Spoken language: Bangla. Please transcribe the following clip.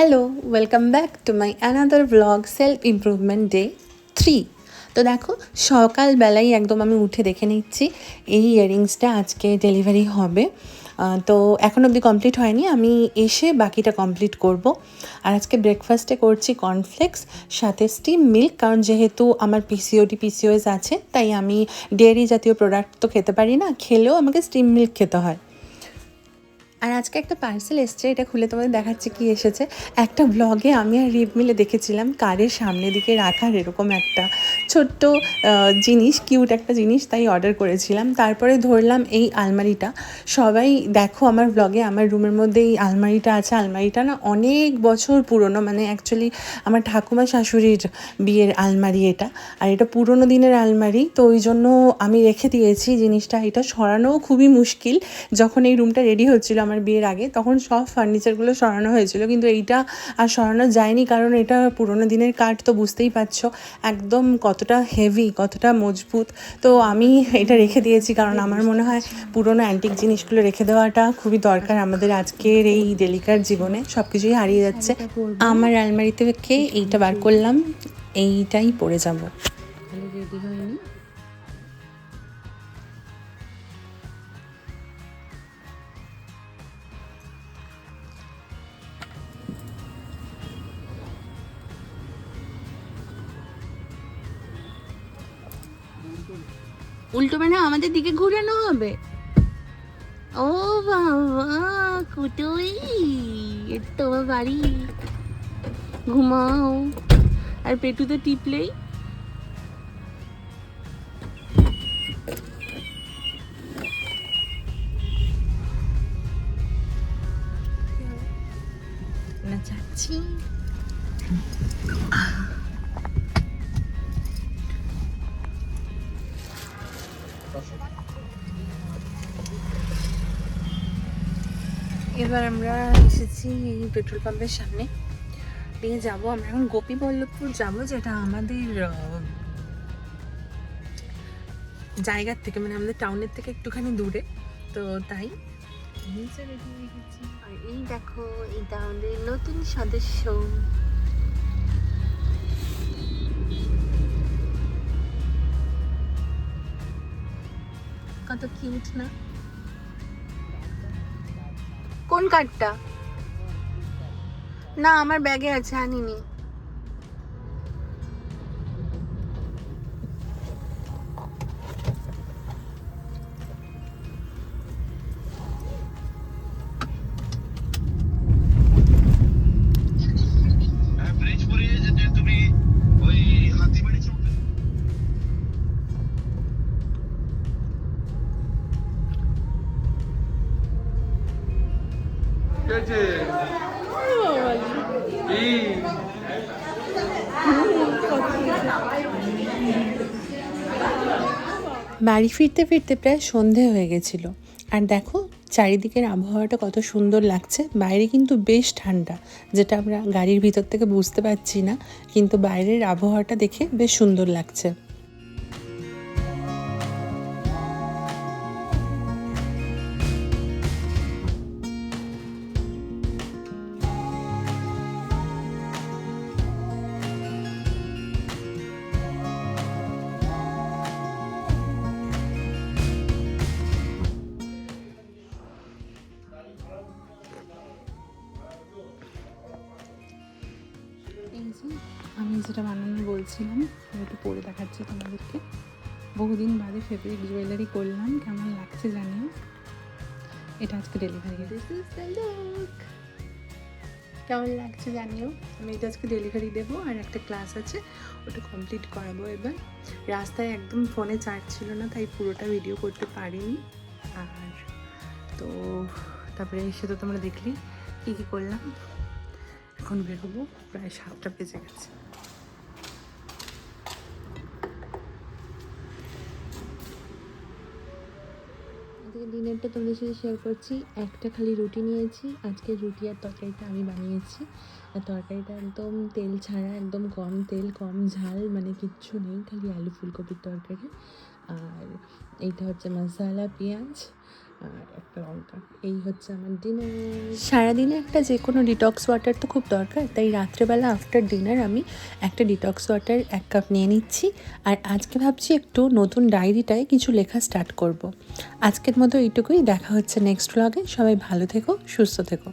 Hello welcome back to my another blog self improvement day three তো দেখো সকালবেলায় একদম আমি উঠে দেখে নিচ্ছি, এই ইয়াররিংসটা আজকে ডেলিভারি হবে। তো এখন অবধি কমপ্লিট হয়নি, আমি এসে বাকিটা কমপ্লিট করব। আর আজকে ব্রেকফাস্টে করছি কর্নফ্লেক্স সাথে স্টিম মিল্ক কারণ যেহেতু আমার পিসিওডি পিসিওএস আছে, তাই আমি ডেয়ারি জাতীয় প্রোডাক্ট তো খেতে পারি না, খেলেও আমাকে স্টিম মিল্ক খেতে হয়। আর আজকে একটা পার্সেল এসছে, এটা খুলে তোমাদের দেখাচ্ছে কি এসেছে। একটা ব্লগে আমি আর রিপ মিলে দেখেছিলাম, কারের সামনের দিকে রাখার এরকম একটা ছোট্ট জিনিস কিউট একটা জিনিস তাই অর্ডার করেছিলাম। তারপরে ধরলাম এই আলমারিটা। সবাই দেখো আমার ব্লগে আমার রুমের মধ্যে এই আলমারিটা আছে। আলমারিটা না অনেক বছর পুরনো মানে অ্যাকচুয়ালি আমার ঠাকুমা শাশুড়ির বিয়ের আলমারি এটা। আর এটা পুরনো দিনের আলমারি, তো ওই জন্য আমি রেখে দিয়েছি জিনিসটা। এটা সরানোও খুবই মুশকিল, যখন এই রুমটা রেডি হচ্ছিল আমার বিয়ের আগে তখন সব ফার্নিচারগুলো সরানো হয়েছিল। কিন্তু এইটা আর সরানো যায়নি কারণ এটা পুরোনো দিনের কাঠ তো বুঝতেই পারছ। একদম কতটা হেভি কতটা মজবুত। তো আমি এটা রেখে দিয়েছি কারণ আমার মনে হয় পুরোনো অ্যান্টিক জিনিসগুলো রেখে দেওয়াটা খুবই দরকার আমাদের আজকের এই ডেলিকার জীবনে। সব কিছুই হারিয়ে যাচ্ছে। আমার আলমারি থেকে এইটা বার করলাম এইটাই পরে যাব। রেডি হয়নি। উল্টো মানে আমাদের দিকে ঘুরানো হবে। ও বাবা, কুটুই তোমার বাড়ি। ঘুমাও। আর পেটুতে টিপলেই। না যাচ্ছি। এবার আমরা এসেছি পেট্রোল পাম্পের সামনে। দিয়ে যাব, আমরা এখন গোপী বল্লভপুর যাব, যেটা আমাদের জায়গার থেকে মানে আমাদের টাউনের থেকে একটুখানি দূরে। তো তাই আর এই দেখো এটা আমাদের নতুন সদস্য কত কিউট না? কোন কার্ডটা না আমার ব্যাগে আছে আনিনি। বাড়ি ফিরতে ফিরতে প্রায় সন্ধে হয়ে গেছিল। আর দেখো, চারিদিকের আবহাওয়াটা কত সুন্দর লাগছে। বাইরে কিন্তু বেশ ঠান্ডা, যেটা আমরা গাড়ির ভিতর থেকে বুঝতে পারছি না, কিন্তু বাইরের আবহাওয়াটা দেখে বেশ সুন্দর লাগছে। আমি যেটা বানানো বলছিলাম একটু পরে দেখাচ্ছি তোমাদেরকে। বহুদিন বাদে ফেব্রিক জুয়েলারি করলাম, কেমন লাগছে জানিও। এটা আজকে ডেলিভারি কেমন লাগছে জানিও? আমি এটা আজকে ডেলিভারি দেবো, আর একটা ক্লাস আছে, ওটা কমপ্লিট করাবো এবার। রাস্তায় একদম ফোনে চার্জ ছিল না, তাই পুরোটা ভিডিও করতে পারিনি। আর তো, তারপরে তো তোমরা দেখলি, কী কী করলাম? এখন বেরোবো প্রায় সাতটা বেজে গেছে। ডিনারটা তোমাদের সাথে শেয়ার করছি। একটা খালি রুটি নিয়েছি। আজকে রুটি আর তরকারিটা আমি বানিয়েছি। আর তরকারিটা একদম তেল ছাড়া, একদম কম তেল, কম ঝাল মানে কিচ্ছু নেই, খালি আলু ফুলকপির তরকারি। আর এইটা হচ্ছে মশলা পেঁয়াজ। এই হচ্ছে আমার ডিনার সারাদিনে একটা যে কোনো ডিটক্স ওয়াটার তো খুব দরকার, তাই রাত্রেবেলা আফটার ডিনার আমি একটা ডিটক্স ওয়াটার এক কাপ নিয়ে নিচ্ছি। আর আজকে ভাবছি একটু নতুন ডায়েরিটায় কিছু লেখা স্টার্ট করব। আজকের মতো এইটুকুই, দেখা হচ্ছে নেক্সট ব্লগে সবাই ভালো থেকো, সুস্থ থেকো।